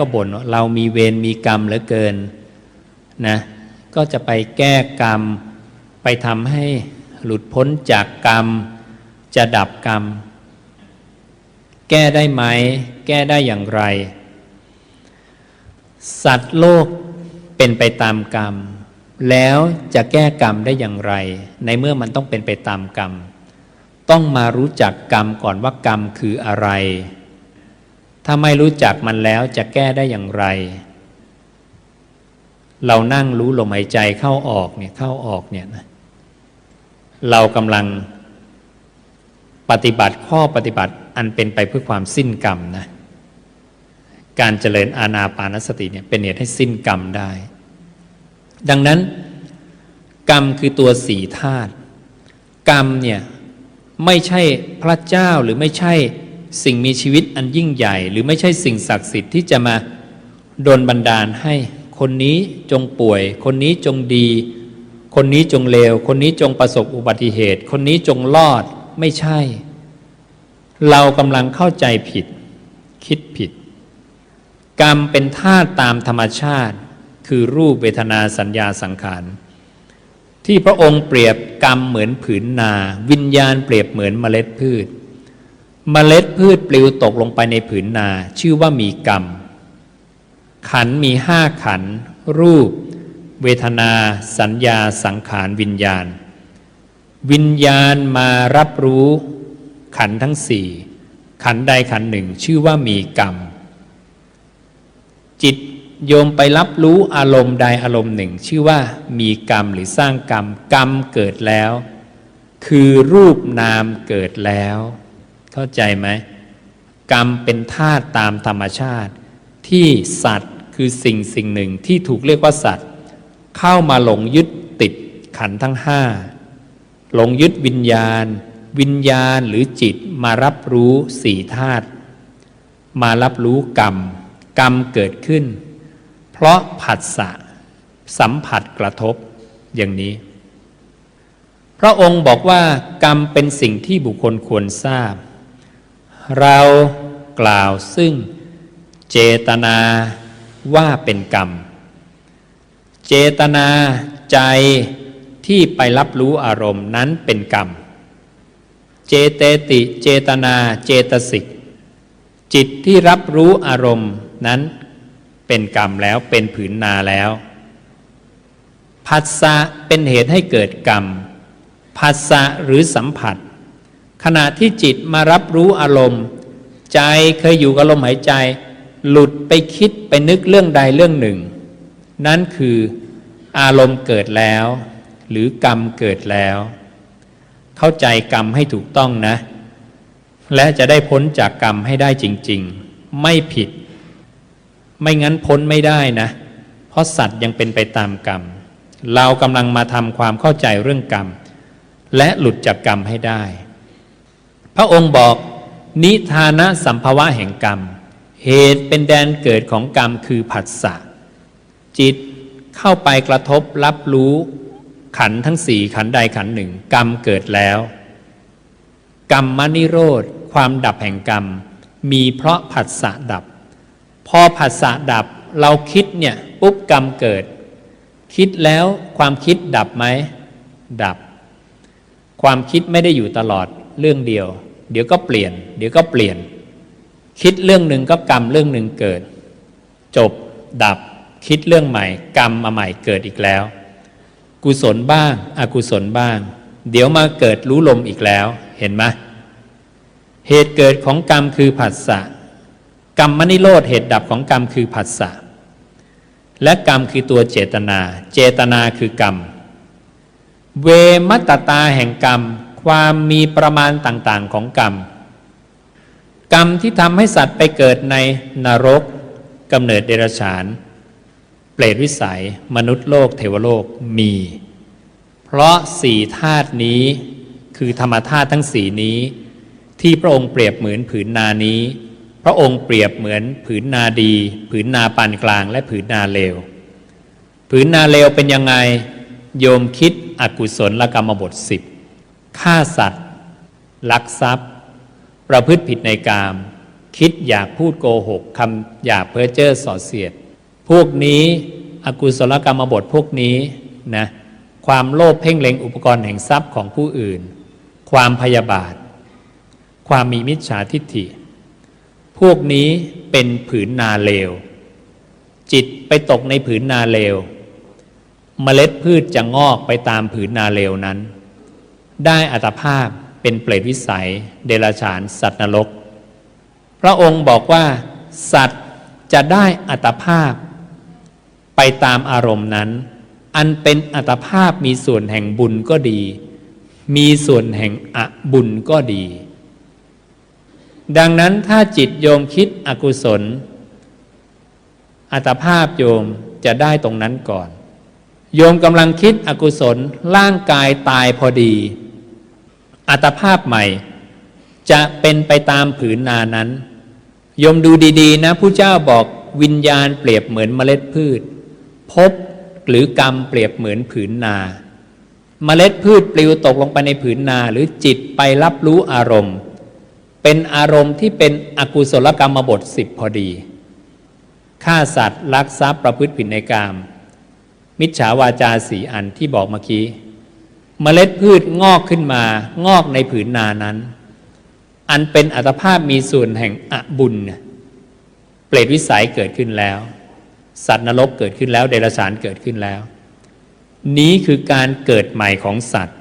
ก็บ่นว่าเรามีเวรมีกรรมเหลือเกินนะก็จะไปแก้กรรม ไปทำให้หลุดพ้นจากกรรม จะดับกรรม แก้ได้ไหม แก้ได้อย่างไร สัตว์โลกเป็นไปตามกรรม แล้วจะแก้กรรมได้อย่างไร ในเมื่อมันต้องเป็นไปตามกรรม ต้องมารู้จักกรรมก่อนว่ากรรมคืออะไร ถ้าไม่รู้จักมันแล้วจะแก้ได้อย่างไร เรานั่งรู้ลมหายใจเข้าออกเนี่ยเข้าออกเนี่ยนะเรากำลังปฏิบัติข้อปฏิบัติอันเป็นไปเพื่อความสิ้นกรรมนะการเจริญอาณาปานสติเนี่ยเป็นเหตุให้สิ้นกรรมได้ ดังนั้น กรรมคือตัวสี่ธาตุกรรมเนี่ยไม่ใช่พระเจ้าหรือไม่ใช่ สิ่งมีชีวิตอันยิ่งใหญ่ หรือไม่ใช่สิ่งศักดิ์สิทธิ์ที่จะมาโดนบันดาลให้คนนี้จงป่วย คนนี้จงดี คนนี้จงเลว คนนี้จงประสบอุบัติเหตุ คนนี้จงรอดไม่ใช่ เรากำลังเข้าใจผิด คิดผิด กรรมเป็นธาตุตามธรรมชาติ คือรูปเวทนาสัญญาสังขารที่พระองค์เปรียบกรรมเหมือนผืนนา วิญญาณเปรียบเหมือนเมล็ดพืช เมล็ดพืชปลิวตกลงไปในผืนนา ชื่อว่ามีกรรม ขันมีห้าขัน รูป เวทนา สัญญาสังขารวิญญาณ วิญญาณมารับรู้ ขันทั้งสี่ขันใดขันหนึ่งชื่อว่ามีกรรม จิตโยมไปรับรู้อารมณ์ใดอารมณ์หนึ่ง ชื่อว่ามีกรรมหรือสร้างกรรม กรรมเกิดแล้ว คือรูปนามเกิดแล้ว เข้าใจไหมกรรมเป็นธาตุตามธรรมชาติ ที่สัตว์คือสิ่งสิ่งหนึ่งที่ถูกเรียกว่าสัตว์ เข้ามาหลงยึดติดขันทั้งห้าหลงยึดวิญญาณ วิญญาณหรือจิตมารับรู้สี่ธาตุมารับรู้กรรม กรรมเกิดขึ้น เพราะผัสสะสัมผัสกระทบอย่างนี้ พระองค์บอกว่ากรรมเป็นสิ่งที่บุคคลควรทราบ เรากล่าวซึ่งเจตนาว่าเป็นกรรม เจตนาใจที่ไปรับรู้อารมณ์นั้นเป็นกรรม เจเตติเจตนาเจตสิก จิตที่รับรู้อารมณ์นั้นเป็นกรรมแล้วเป็นผืนนาแล้วผัสสะเป็นเหตุให้เกิดกรรมผัสสะหรือสัมผัส ขณะที่จิตมารับรู้อารมณ์ ใจเคยอยู่กับลมหายใจ หลุดไปคิดไปนึกเรื่องใดเรื่องหนึ่ง นั่นคืออารมณ์เกิดแล้ว หรือกรรมเกิดแล้ว เข้าใจกรรมให้ถูกต้องนะ และจะได้พ้นจากกรรมให้ได้จริง ๆ ไม่ผิด ไม่งั้นพ้นไม่ได้นะ เพราะสัตว์ยังเป็นไปตามกรรม เรากำลังมาทำความเข้าใจเรื่องกรรม และหลุดจากกรรมให้ได้ พระองค์บอกนิทานะสัมภวะแห่งกรรม เหตุเป็นแดนเกิดของกรรมคือผัสสะจิตเข้าไปกระทบรับรู้ขันทั้งสี่ขันใดขันหนึ่ง กรรมเกิดแล้ว กรรมมนิโรธ ความดับแห่งกรรม มีเพราะผัสสะดับ พอผัสสะดับเราคิดเนี่ยปุ๊บกรรมเกิด คิดแล้วความคิดดับไหมดับ ความคิดไม่ได้อยู่ตลอด เรื่องเดียว เดี๋ยวก็เปลี่ยน เดี๋ยวก็เปลี่ยน คิดเรื่องหนึ่งก็กรรมเรื่องหนึ่งเกิด จบดับคิดเรื่องใหม่ กรรมมาใหม่เกิดอีกแล้ว กุศลบ้าง อกุศลบ้าง เดี๋ยวมาเกิดรู้ลมอีกแล้ว เห็นไหมเหตุเกิดของกรรมคือผัสสะกรรมมนิโรธเหตุดับของกรรมคือผัสสะและกรรมคือตัวเจตนา เจตนาคือกรรม เวมัตตาแห่งกรรม ความมีประมาณต่างๆของกรรม กรรมที่ทำให้สัตว์ไปเกิดในนรกกำเนิดเดรัจฉาน เปรตวิสัย มนุษย์โลก เทวโลกมี เพราะสี่ธาตุนี้คือธรรมธาตุทั้งสี่นี้ ที่พระองค์เปรียบเหมือนผืนนานี้ พระองค์เปรียบเหมือนผืนนาดี ผืนนาปานกลางและผืนนาเลว ผืนนาเลวเป็นยังไง โยมคิดอกุศลละกรรมบทสิบ ฆ่าสัตว์ ลักทรัพย์ ประพฤติผิดในกาม คิดอยากพูดโกหกคำอยากเพ้อเจ้อสอเสียด พวกนี้อกุศลกรรมบทพวกนี้นะความโลภเพ่งเล็งอุปกรณ์แห่งทรัพย์ของผู้อื่น ความพยาบาท ความมีมิจฉาทิฏฐิ พวกนี้เป็นผืนนาเลว จิตไปตกในผืนนาเลว เมล็ดพืชจะงอกไปตามผืนนาเลวนั้น ได้อัตภาพเป็นเปรตวิสัย เดรัจฉาน สัตว์นรก พระองค์บอกว่า สัตว์จะได้อัตภาพ ไปตามอารมณ์นั้น อันเป็นอัตภาพมีส่วนแห่งบุญก็ดี มีส่วนแห่งอบุญก็ดี ดังนั้นถ้าจิตโยมคิดอกุศล อัตภาพโยมจะได้ตรงนั้นก่อน โยมกำลังคิดอกุศลร่างกายตายพอดี อัตภาพใหม่ จะเป็นไปตามผืนนานั้น ยมดูดีๆ นะผู้เจ้าบอกวิญญาณเปรียบเหมือนเมล็ดพืช พบหรือกรรมเปรียบเหมือนผืนนาเมล็ดพืชปลิวตกลงไปในผืนนาหรือจิตไปรับรู้อารมณ์ เป็นอารมณ์ที่เป็นอกุศลกรรมบทสิบพอดีฆ่าสัตว์ลักทรัพย์ประพฤติผิดในกามมิจฉาวาจาสีอันที่บอกเมื่อกี้ เมล็ดพืชงอกขึ้นมา งอกในผืนนานั้น อันเป็นอัตภาพมีส่วนแห่งอบุญ เปรตวิสัยเกิดขึ้นแล้ว สัตว์นรกเกิดขึ้นแล้ว เดรัจฉานเกิดขึ้นแล้ว นี้คือการเกิดใหม่ของสัตว์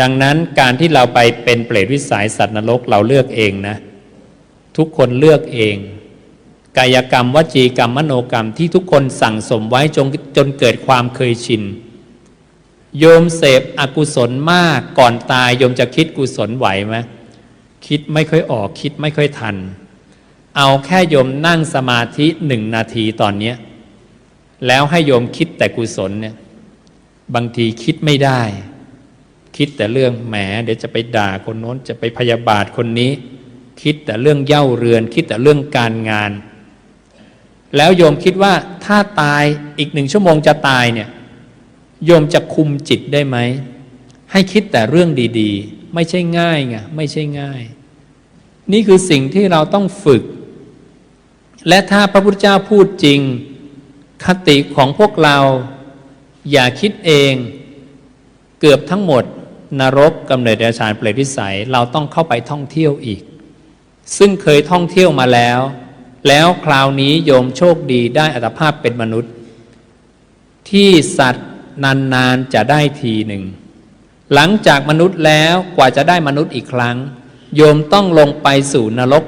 ดังนั้นการที่เราไปเป็นเปรตวิสัยสัตว์นรกเราเลือกเองนะ ทุกคนเลือกเอง กายกรรมวจีกรรมมโนกรรมที่ทุกคนสั่งสมไว้จนจนเกิดความเคยชิน โยมเสพอกุศลมากก่อนตายโยมจะคิดกุศลไหวไหมคิดไม่ค่อยออกคิดไม่ค่อยทัน เอาแค่โยมนั่งสมาธิหนึ่งนาทีตอนนี้แล้วให้โยมคิดแต่กุศลเนี่ยบางทีคิดไม่ได้ คิดแต่เรื่องแหมเดี๋ยวจะไปด่าคนโน้นจะไปพยาบาทคนนี้ คิดแต่เรื่องเย่าเรือน คิดแต่เรื่องการงาน แล้วโยมคิดว่าถ้าตายอีกหนึ่งชั่วโมงจะตายเนี่ย โยมจะคุมจิตได้ไหม ให้คิดแต่เรื่องดีๆ ไม่ใช่ง่ายไงไม่ใช่ง่าย นี่คือสิ่งที่เราต้องฝึก และถ้าพระพุทธเจ้าพูดจริง คติของพวกเรา อย่าคิดเอง เกือบทั้งหมด นรกกำเนิดเดรัจฉานเปรตวิสัย เราต้องเข้าไปท่องเที่ยวอีก ซึ่งเคยท่องเที่ยวมาแล้ว แล้วคราวนี้โยมโชคดีได้อัตภาพเป็นมนุษย์ ที่สัตว์ นานๆจะได้ทีหนึ่ง หลังจากมนุษย์แล้วกว่าจะได้มนุษย์อีกครั้ง โยมต้องลงไปสู่นรก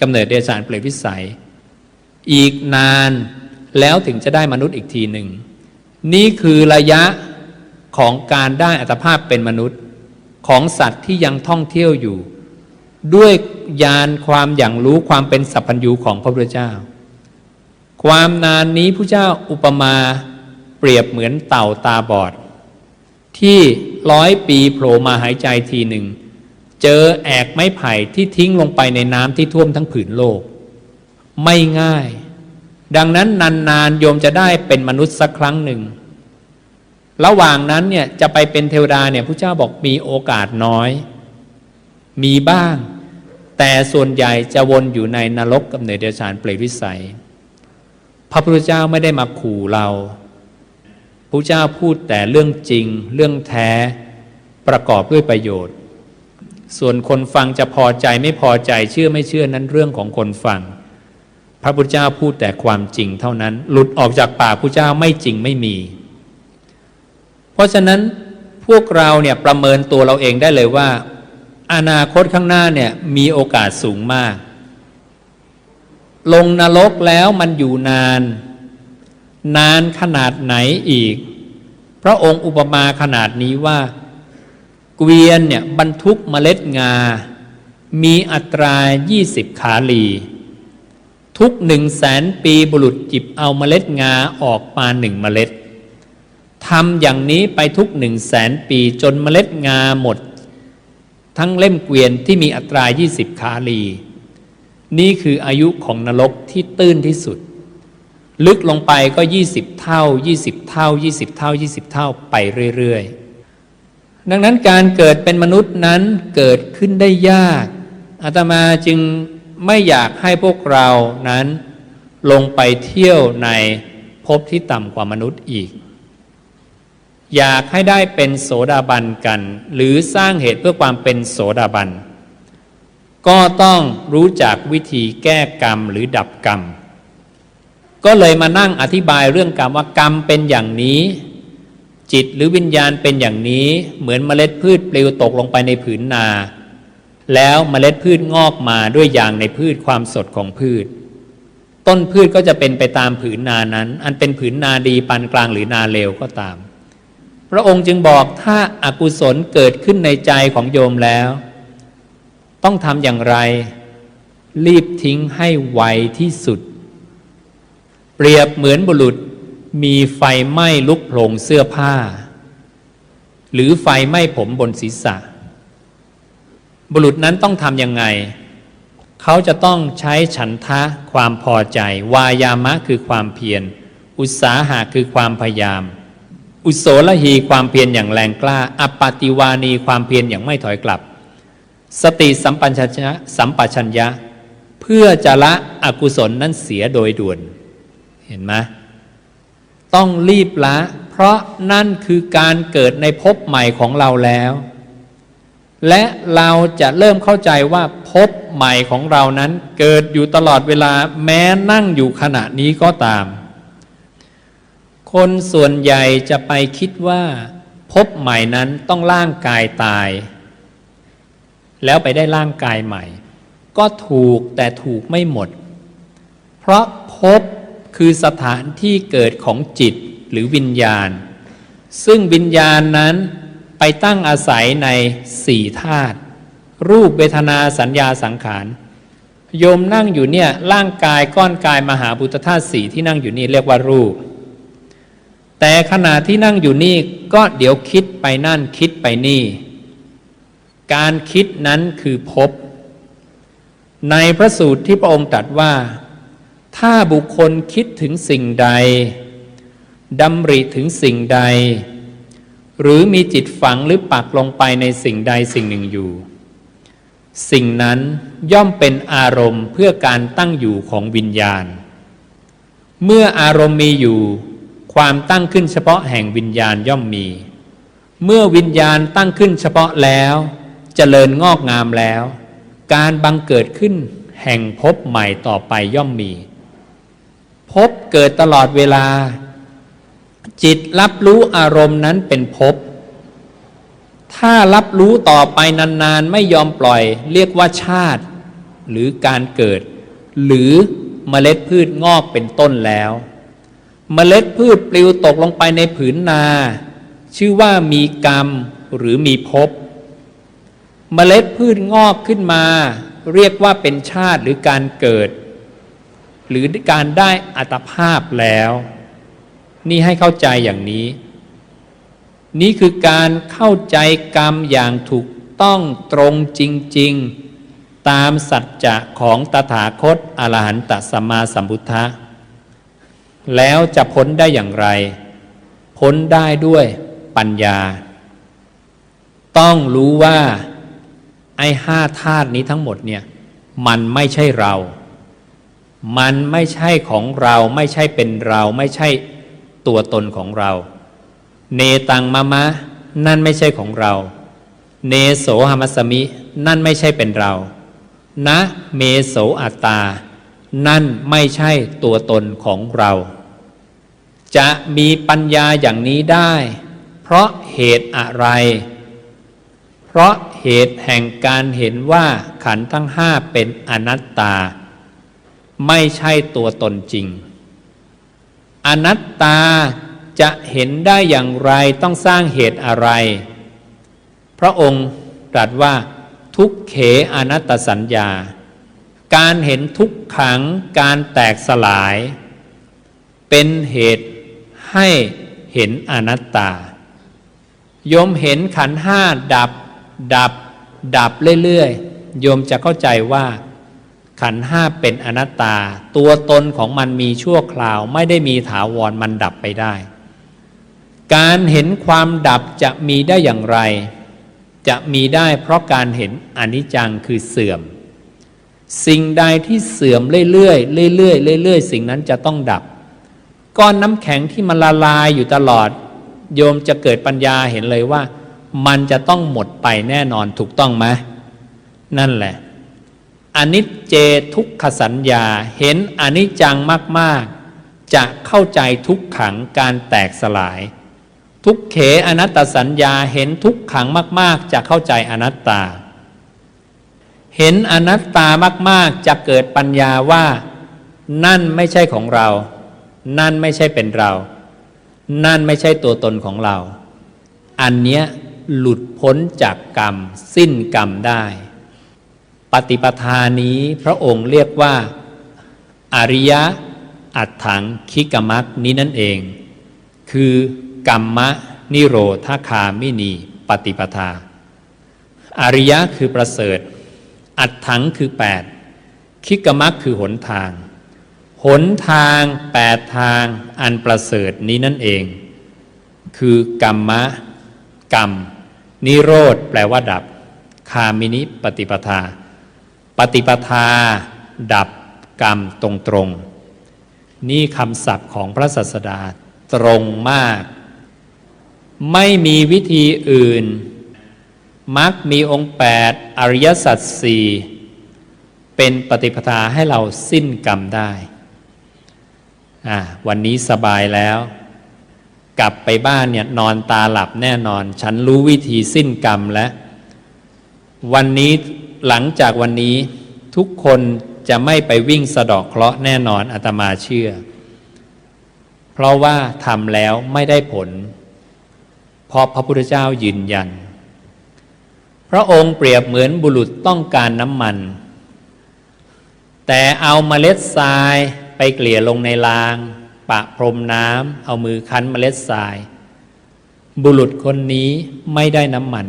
กำเนิดเดรัจฉานเปรตวิสัย อีกนานแล้วถึงจะได้มนุษย์อีกทีหนึ่ง นี่คือระยะของการได้อัตภาพเป็นมนุษย์ของสัตว์ที่ยังท่องเที่ยวอยู่ ด้วยญาณความอย่างรู้ความเป็นสัพพัญญูของพระพุทธเจ้า ความนานนี้พระเจ้าอุปมา เปรียบเหมือนเต่าตาบอด ที่ร้อยปีโผล่มาหายใจทีหนึ่ง เจอแอกไม้ไผ่ที่ทิ้งลงไปในน้ำที่ท่วมทั้งผืนโลก ไม่ง่าย ดังนั้นนานๆโยมจะได้เป็นมนุษย์สักครั้งหนึ่ง ระหว่างนั้นเนี่ยจะไปเป็นเทวดาเนี่ยพระเจ้าบอกมีโอกาสน้อย มีบ้าง แต่ส่วนใหญ่จะวนอยู่ในนรกกับเนิดเดรัจฉานเปรตวิสัย พระพุทธเจ้าไม่ได้มาขู่เรา พระเจ้าพูดแต่เรื่องจริง เรื่องแท้ประกอบด้วยประโยชน์ ส่วนคนฟังจะพอใจไม่พอใจเชื่อไม่เชื่อนั้นเรื่องของคนฟัง พระพุทธเจ้าพูดแต่ความจริงเท่านั้น หลุดออกจากปากพระเจ้าไม่จริงไม่มี เพราะฉะนั้นพวกเราเนี่ยประเมินตัวเราเองได้เลยว่า อนาคตข้างหน้าเนี่ยมีโอกาสสูงมาก ลงนรกแล้วมันอยู่นาน นานขนาดไหนอีก พระองค์อุปมาขนาดนี้ว่า เกวียนเนี่ยบรรทุกเมล็ดงา มีอัตรา 20 ขาลี ทุกหนึ่งแสนปีบุรุษจิบเอาเมล็ดงาออกมาหนึ่งเมล็ดทำอย่างนี้ไปทุกหนึ่งแสนปีจนเมล็ดงาหมด ทั้งเล่มเกวียนที่มีอัตรา 20 ขาลี นี่คืออายุของนรกที่ตื้นที่สุด ลึกลงไปก็ 20 เท่า 20 เท่า 20 เท่า 20 เท่าไปเรื่อยๆ ดังนั้นการเกิดเป็นมนุษย์นั้นเกิดขึ้นได้ยากอาตมาจึงไม่อยากให้พวกเรานั้นลงไปเที่ยวในภพที่ต่ำกว่ามนุษย์อีก อยากให้ได้เป็นโสดาบันกัน หรือสร้างเหตุเพื่อความเป็นโสดาบัน ก็ต้องรู้จักวิธีแก้กรรมหรือดับกรรม ก็เลยมานั่งอธิบายเรื่องกรรมว่ากรรมเป็นอย่างนี้ จิตหรือวิญญาณเป็นอย่างนี้ เหมือนเมล็ดพืชปลิวตกลงไปในผืนนา แล้วเมล็ดพืชงอกมาด้วยอย่างในพืชความสดของพืช ต้นพืชก็จะเป็นไปตามผืนนานั้น อันเป็นผืนนาดีปานกลางหรือนาเลวก็ตาม พระองค์จึงบอกถ้าอากุศลเกิดขึ้นในใจของโยมแล้ว ต้องทำอย่างไร รีบทิ้งให้ไวที่สุด รียบเหมือนบุรุษมีไฟไหม้ลุกโผลงเสื้อผ้า หรือไฟไหม้ผมบนศีรษะ บุรุษนั้นต้องทำยังไง เขาจะต้องใช้ฉันทะความพอใจ วายามะคือความเพียร อุตสาหะคือความพยายาม อุโสลหีความเพียรอย่างแรงกล้าอปปติวานีความเพียรอย่างไม่ถอยกลับ สติสัมปัญญะสัมปชัญญะ เพื่อจะละอกุศลนั้นเสียโดยด่วน เห็นไหมต้องรีบละ เพราะนั่นคือการเกิดในภพใหม่ของเราแล้ว และเราจะเริ่มเข้าใจว่าภพใหม่ของเรานั้น เกิดอยู่ตลอดเวลาแม้นั่งอยู่ขณะนี้ก็ตาม คนส่วนใหญ่จะไปคิดว่าภพใหม่นั้นต้องร่างกายตาย แล้วไปได้ร่างกายใหม่ ก็ถูกแต่ถูกไม่หมด เพราะภพ คือสถานที่เกิดของจิตหรือวิญญาณ ซึ่งวิญญาณนั้นไปตั้งอาศัยในสี่ธาตุรูปเวทนาสัญญาสังขารโยมนั่งอยู่เนี่ยร่างกายก้อนกายมหาบุตธาตุสี่ที่นั่งอยู่นี่เรียกว่ารูป แต่ขณะที่นั่งอยู่นี่ก็เดี๋ยวคิดไปนั่นคิดไปนี่ การคิดนั้นคือภพในพระสูตรที่พระองค์ตรัสว่า ถ้าบุคคลคิดถึงสิ่งใดดำริถึงสิ่งใด หรือมีจิตฝังหรือปักลงไปในสิ่งใดสิ่งหนึ่งอยู่ สิ่งนั้นย่อมเป็นอารมณ์เพื่อการตั้งอยู่ของวิญญาณ เมื่ออารมณ์มีอยู่ ความตั้งขึ้นเฉพาะแห่งวิญญาณย่อมมี เมื่อวิญญาณตั้งขึ้นเฉพาะแล้วจเจริญงอกงามแล้ว การบังเกิดขึ้นแห่งภพใหม่ต่อไปย่อมมี ภพเกิดตลอดเวลา จิตรับรู้อารมณ์นั้นเป็นภพถ้ารับรู้ต่อไปนานๆ ไม่ยอมปล่อย เรียกว่าชาติ หรือการเกิด หรือเมล็ดพืชงอกเป็นต้นแล้ว เมล็ดพืชปลิวตกลงไปในผืนนา ชื่อว่ามีกรรมหรือมีภพเมล็ดพืชงอกขึ้นมา เรียกว่าเป็นชาติหรือการเกิด หรือการได้อัตภาพแล้ว นี่ให้เข้าใจอย่างนี้ นี่คือการเข้าใจกรรมอย่างถูกต้องตรงจริง ๆ ตามสัจจะของตถาคตอรหันตสัมมาสัมพุทธะแล้วจะพ้นได้อย่างไร พ้นได้ด้วยปัญญา ต้องรู้ว่าไอ้ห้าธาตุนี้ทั้งหมดเนี่ย มันไม่ใช่เรา มันไม่ใช่ของเราไม่ใช่เป็นเรา ไม่ใช่ตัวตนของเรา เนตังมะมะ นั่นไม่ใช่ของเรา เนโสหมัสมิ นั่นไม่ใช่เป็นเรา นะเมโสอัตตา นั่นไม่ใช่ตัวตนของเรา จะมีปัญญาอย่างนี้ได้ เพราะเหตุอะไร เพราะเหตุแห่งการเห็นว่าขันธ์ทั้งห้าเป็นอนัตตา ไม่ใช่ตัวตนจริง อนัตตาจะเห็นได้อย่างไรต้องสร้างเหตุอะไร พระองค์ตรัสว่าทุกเขอนัตตสัญญา การเห็นทุกขังการแตกสลาย เป็นเหตุให้เห็นอนัตตา โยมเห็นขันห้าดับ ดับ ดับเรื่อยๆ โยมจะเข้าใจว่า ขันห้าเป็นอนัตตา ตัวตนของมันมีชั่วคราว ไม่ได้มีถาวรมันดับไปได้ การเห็นความดับจะมีได้อย่างไร จะมีได้เพราะการเห็นอนิจจังคือเสื่อม สิ่งใดที่เสื่อมเรื่อยๆเรื่อยๆเรื่อยๆ สิ่งนั้นจะต้องดับ ก้อนน้ำแข็งที่มันละลายอยู่ตลอด โยมจะเกิดปัญญาเห็นเลยว่า มันจะต้องหมดไปแน่นอนถูกต้องไหมนั่นแหละ อนิจเจทุกขสัญญาเห็นอนิจจังมากๆ จะเข้าใจทุกขังการแตกสลาย ทุกเขอนัตตสัญญาเห็นทุกขังมาก ๆ จะเข้าใจอนัตตา เห็นอนัตตามาก ๆ จะเกิดปัญญาว่า นั่นไม่ใช่ของเรา นั่นไม่ใช่เป็นเรา นั่นไม่ใช่ตัวตนของเรา อันเนี้ยหลุดพ้นจากกรรม สิ้นกรรมได้ ปฏิปทานี้พระองค์เรียกว่า อริยะอัตถังคิกมักนี้นั่นเอง คือกรรมะนิโรธาคามินีปฏิปทา อริยะคือประเสริฐ อัตถังคือแปดคิกมักคือหนทาง หนทางแปดทางอันประเสริฐนี้นั่นเอง คือกรรมะ กรรม นิโรธแปลว่าดับ คามินิปฏิปทา ปฏิปทา ดับกรรมตรงตรงๆนี่คำศัพท์ของพระศาสดาตรงมาก ไม่มีวิธีอื่น มักมีองค์แปดอริยสัจสี่เป็นปฏิปทาให้เราสิ้นกรรมได้อ่าวันนี้สบายแล้ว กลับไปบ้านเนี่ยนอนตาหลับแน่นอน ฉันรู้วิธีสิ้นกรรมแล้ว วันนี้ หลังจากวันนี้ทุกคนจะไม่ไปวิ่งสะดอกเคราะห์แน่นอนอาตมาเชื่อ เพราะว่าทำแล้วไม่ได้ผล เพราะพระพุทธเจ้ายืนยัน พระองค์เปรียบเหมือนบุรุษต้องการน้ำมัน แต่เอาเมล็ดทรายไปเกลี่ยลงในราง ปะพรมน้ำเอามือคั้นเมล็ดทราย บุรุษคนนี้ไม่ได้น้ำมัน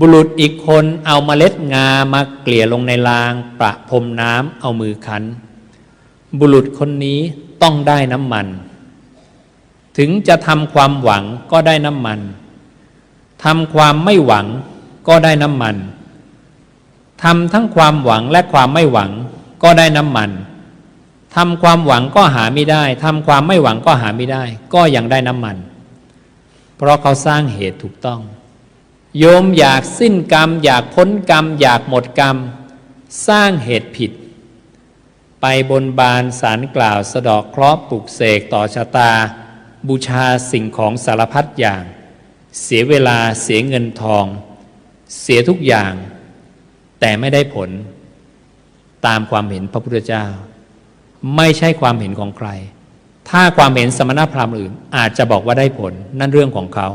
บุรุษอีกคนเอาเมล็ดงามาเกลี่ยลงในราง ประพรมน้ำเอามือคั้นบุรุษคนนี้ต้องได้น้ำมัน ถึงจะทำความหวังก็ได้น้ำมันทำความไม่หวังก็ได้น้ำมันทำทั้งความหวังและความไม่หวังก็ได้น้ำมันทำความหวังก็หาไม่ได้ทำความไม่หวังก็หาไม่ได้ ก็ยังได้น้ำมัน เพราะเขาสร้างเหตุถูกต้อง โยมอยากสิ้นกรรม อยากพ้นกรรม อยากหมดกรรม สร้างเหตุผิด ไปบนบานสารกล่าวสะดอกเคราะห์ปลุกเสกต่อชะตา บูชาสิ่งของสารพัดอย่าง เสียเวลาเสียเงินทอง เสียทุกอย่าง แต่ไม่ได้ผล ตามความเห็นพระพุทธเจ้า ไม่ใช่ความเห็นของใคร ถ้าความเห็นสมณพราหมณ์อื่น อาจจะบอกว่าได้ผลนั่นเรื่องของเขา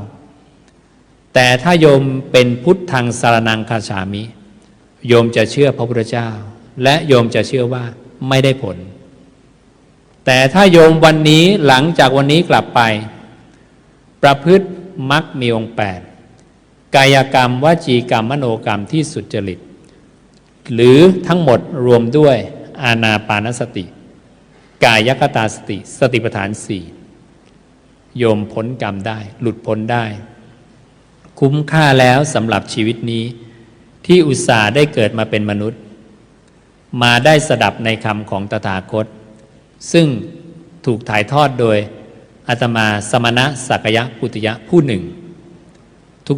แต่ถ้าโยมเป็นพุทธังสารนังคาฉามิ โยมจะเชื่อพระพุทธเจ้า และโยมจะเชื่อว่าไม่ได้ผล แต่ถ้าโยมวันนี้หลังจากวันนี้กลับไป ประพฤติมักมีองค์แปดกายกรรมวจีกรรมมโนกรรมที่สุจริต หรือทั้งหมดรวมด้วยอาณาปานสติ กายกตาสติ สติปัฏฐานสี่โยมพ้นกรรมได้ หลุดพ้นได้ คุ้มค่าแล้วสำหรับชีวิตนี้ ที่อุตส่าห์ได้เกิดมาเป็นมนุษย์ มาได้สดับในคำของตถาคต ซึ่งถูกถ่ายทอดโดยอาตมาสมณะสักยะปุตยะผู้หนึ่ง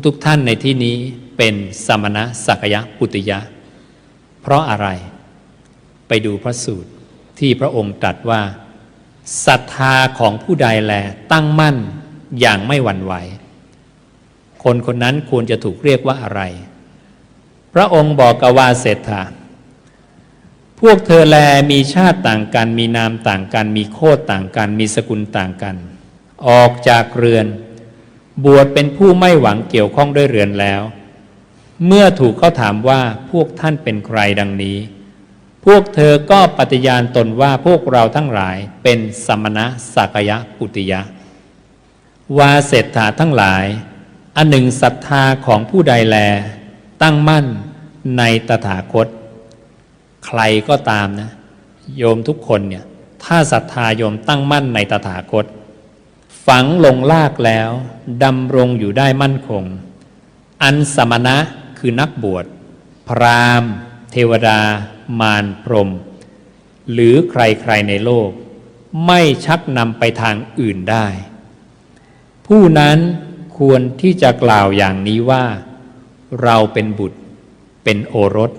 ทุกๆทท่านในที่นี้เป็นสมณะสักยะปุตยะ เพราะอะไร ไปดูพระสูตรที่พระองค์ตรัสว่าศรัทธาของผู้ใดแลตั้งมั่นอย่างไม่หวั่นไหว คนคนนั้นควรจะถูกเรียกว่าอะไร พระองค์บอกกวาเศรษฐาพวกเธอแลมีชาติต่างกัน มีนามต่างกัน มีโคตต่างกัน มีสกุลต่างกัน ออกจากเรือน บวชเป็นผู้ไม่หวังเกี่ยวข้องด้วยเรือนแล้ว เมื่อถูกเขาถามว่าพวกท่านเป็นใครดังนี้ พวกเธอก็ปฏิญาณตนว่าพวกเราทั้งหลายเป็นสมณะสักยะปุติยะ วาเศรษฐาทั้งหลาย อันหนึ่งศรัทธาของผู้ใดแล ตั้งมั่นในตถาคต ใครก็ตามนะ โยมทุกคนเนี่ย ถ้าศรัทธาโยมตั้งมั่นในตถาคต ฝังลงลากแล้วดำรงอยู่ได้มั่นคง อันสมณะคือนักบวช พราหมณ์ เทวดา มารพรม หรือใครๆในโลก ไม่ชักนำไปทางอื่นได้ ผู้นั้น ควรที่จะกล่าวอย่างนี้ว่า เราเป็นบุตร เป็นโอรส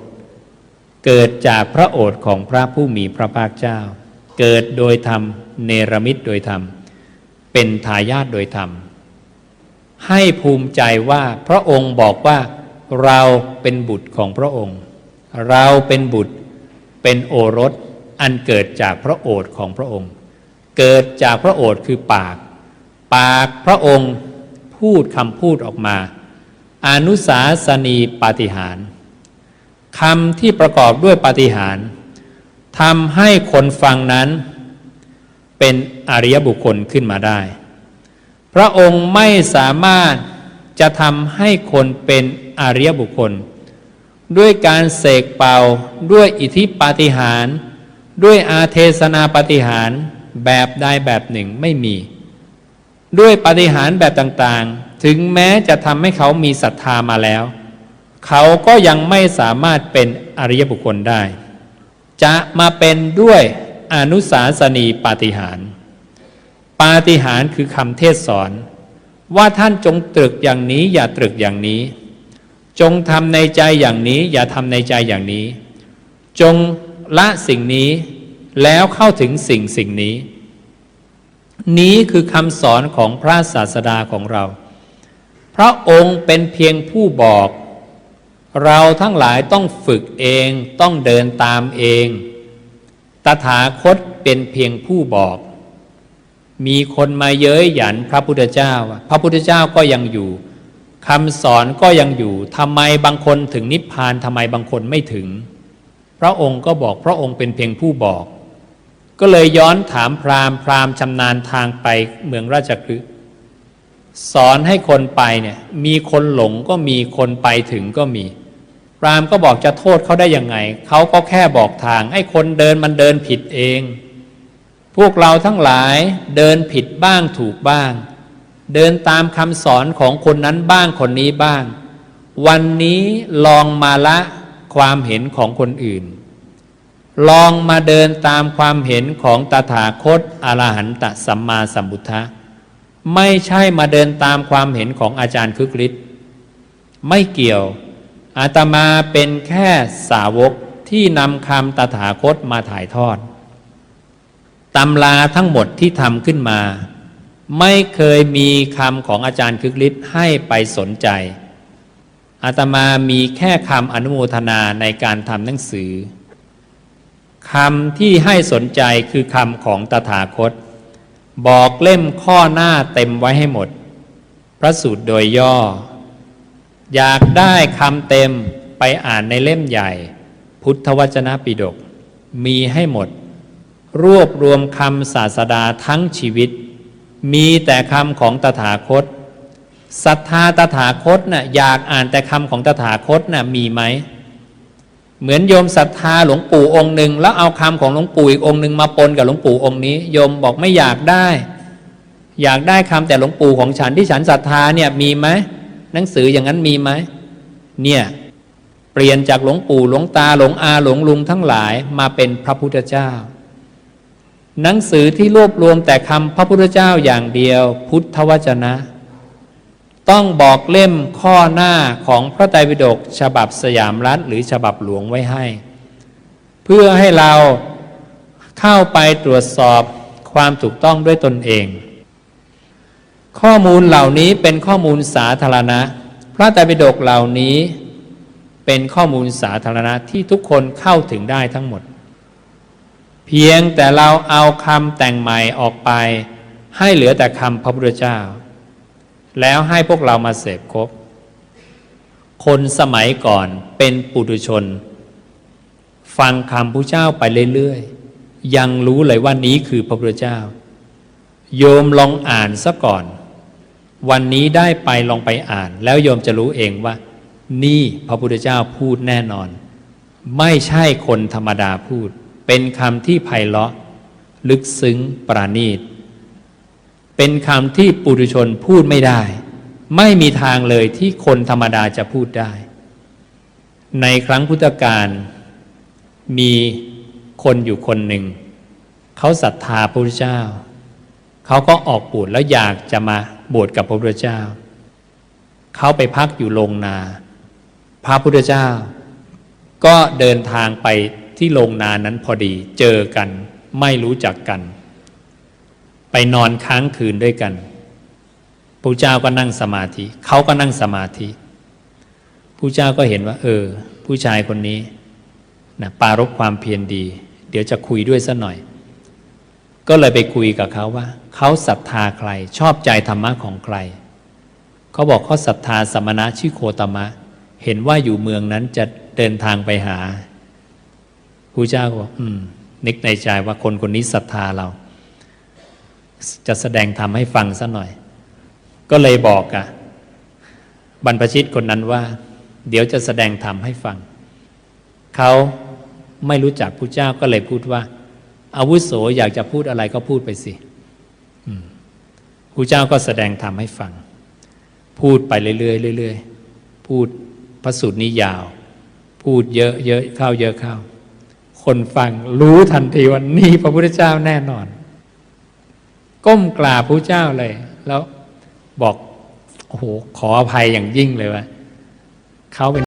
เกิดจากพระโอษฐ์ของพระผู้มีพระภาคเจ้า เกิดโดยธรรม เนรมิตโดยธรรม เป็นทายาทโดยธรรม ให้ภูมิใจว่าพระองค์บอกว่า เราเป็นบุตรของพระองค์ เราเป็นบุตร เป็นโอรส อันเกิดจากพระโอษฐ์ของพระองค์ เกิดจากพระโอษฐ์คือปาก ปากพระองค์ พูดคำพูดออกมา อนุสาสนีปาฏิหารคำที่ประกอบด้วยปาฏิหารทำให้คนฟังนั้น เป็นอริยบุคคลขึ้นมาได้ พระองค์ไม่สามารถจะทำให้คนเป็นอริยบุคคล ด้วยการเสกเป่าด้วยอิทธิปาฏิหาร ด้วยอาเทศนาปาฏิหาร แบบใดแบบหนึ่งไม่มี ด้วยปฏิหารแบบต่างๆ ถึงแม้จะทำให้เขามีศรัทธามาแล้ว เขาก็ยังไม่สามารถเป็นอริยบุคคลได้ จะมาเป็นด้วยอนุสาสนีปาฏิหาร ปาฏิหารคือคำเทศสอน ว่าท่านจงตรึกอย่างนี้อย่าตรึกอย่างนี้ จงทำในใจอย่างนี้ อย่าทำในใจอย่างนี้ จงละสิ่งนี้แล้วเข้าถึงสิ่งสิ่งนี้ นี้คือคำสอนของพระศาสดาของเรา พระองค์เป็นเพียงผู้บอก เราทั้งหลายต้องฝึกเองต้องเดินตามเอง ตถาคตเป็นเพียงผู้บอก มีคนมาเย้ยหยันพระพุทธเจ้า พระพุทธเจ้าก็ยังอยู่คำสอนก็ยังอยู่ทำไมบางคนถึงนิพพานทำไมบางคนไม่ถึง พระองค์ก็บอกพระองค์เป็นเพียงผู้บอก ก็เลยย้อนถามพราหมณ์พราหมณ์ชำนาญทางไปเมืองราชคฤห์สอนให้คนไปเนี่ยมีคนหลงก็มีคนไปถึงก็มี พราหมณ์ก็บอกจะโทษเขาได้ยังไงเขาก็แค่บอกทางให้คนเดินมันเดินผิดเอง พวกเราทั้งหลายเดินผิดบ้างถูกบ้าง เดินตามคำสอนของคนนั้นบ้างคนนี้บ้าง วันนี้ลองมาละความเห็นของคนอื่น ลองมาเดินตามความเห็นของตถาคตอรหันตสัมมาสัมพุทธะไม่ใช่มาเดินตามความเห็นของอาจารย์คึกฤทธิ์ไม่เกี่ยว อาตมาเป็นแค่สาวกที่นำคำตถาคตมาถ่ายทอดตำราทั้งหมดที่ทำขึ้นมา ไม่เคยมีคำของอาจารย์คึกฤทธิ์ให้ไปสนใจอาตมามีแค่คำอนุโมทนาในการทำหนังสือ คำที่ให้สนใจคือคำของตถาคต บอกเล่มข้อหน้าเต็มไว้ให้หมด พระสูตรโดยย่อ อยากได้คำเต็มไปอ่านในเล่มใหญ่ พุทธวจนะปิฎกมีให้หมด รวบรวมคำศาสดาทั้งชีวิต มีแต่คำของตถาคตศรัทธาตถาคตนะ่ะอยากอ่านแต่คำของตถาคตนะ่ะมีไหม เหมือนโยมศรัทธาหลวงปู่องค์หนึ่งแล้วเอาคำของหลวงปู่อีกองค์หนึ่งมาปนกับหลวงปู่องค์นี้โยมบอกไม่อยากได้ อยากได้คำแต่หลวงปู่ของฉันที่ฉันศรัทธาเนี่ยมีไหมหนังสืออย่างนั้นมีไหมเนี่ยเปลี่ยนจากหลวงปู่หลวงตาหลวงอาหลวงลุงทั้งหลายมาเป็นพระพุทธเจ้า หนังสือที่รวบรวมแต่คำพระพุทธเจ้าอย่างเดียว พุทธวจนะ ต้องบอกเล่มข้อหน้าของพระไตรปิฎกฉบับสยามรัฐหรือฉบับหลวงไว้ให้ เพื่อให้เราเข้าไปตรวจสอบความถูกต้องด้วยตนเอง ข้อมูลเหล่านี้เป็นข้อมูลสาธารณะ พระไตรปิฎกเหล่านี้เป็นข้อมูลสาธารณะที่ทุกคนเข้าถึงได้ทั้งหมด เพียงแต่เราเอาคำแต่งใหม่ออกไป ให้เหลือแต่คำพระพุทธเจ้า แล้วให้พวกเรามาเสพครบคนสมัยก่อนเป็นปุถุชน ฟังคำพระเจ้าไปเรื่อยๆ ยังรู้เลยว่านี้คือพระพุทธเจ้า โยมลองอ่านซะก่อน วันนี้ได้ไปลองไปอ่าน แล้วโยมจะรู้เองว่า นี่พระพุทธเจ้าพูดแน่นอน ไม่ใช่คนธรรมดาพูด เป็นคำที่ไพเราะ ลึกซึ้งปราณีต เป็นคำที่ปุถุชนพูดไม่ได้ ไม่มีทางเลยที่คนธรรมดาจะพูดได้ ในครั้งพุทธกาลมีคนอยู่คนหนึ่ง เขาศรัทธาพระพุทธเจ้า เขาก็ออกบวชแล้วอยากจะมาบวชกับพระพุทธเจ้า เขาไปพักอยู่โรงนา พระพุทธเจ้า ก็เดินทางไปที่โรงนานั้นพอดีเจอกันไม่รู้จักกัน ไปนอนค้างคืนด้วยกันพระเจ้าก็นั่งสมาธิเขาก็นั่งสมาธิพระเจ้าก็เห็นว่า เออ ผู้ชายคนนี้นะปรารบความเพียรดี เดี๋ยวจะคุยด้วยสัหน่อย ก็เลยไปคุยกับเขาว่าเขาศรัทธาใคร ชอบใจธรรมะของใครเขาบอกเขาศรัทธาสมณะชื่อโคตมะ เห็นว่าอยู่เมืองนั้นจะเดินทางไปหาพระเจ้าก็บอกอืมนึกในใจว่าคนคนนี้ศรัทธาเรา จะแสดงธรรมให้ฟังซะหน่อย ก็เลยบอกอะบรรพชิตคนนั้นว่า เดี๋ยวจะแสดงธรรมให้ฟัง เขาไม่รู้จักพระเจ้าก็เลยพูดว่า อาวุโสอยากจะพูดอะไรก็พูดไปสิพระเจ้าก็แสดงธรรมให้ฟัง พูดไปเรื่อยๆเรื่อยๆพูดพระสูตรนี้ยาว พูดเยอะเยอะเข้าเยอะเข้าคนฟังรู้ทันทีว่านี่พระพุทธเจ้าแน่นอน ก้มกราบพระเจ้าเลย แล้วบอกโอ้โหขออภัยอย่างยิ่งเลยว่าเขาเป็น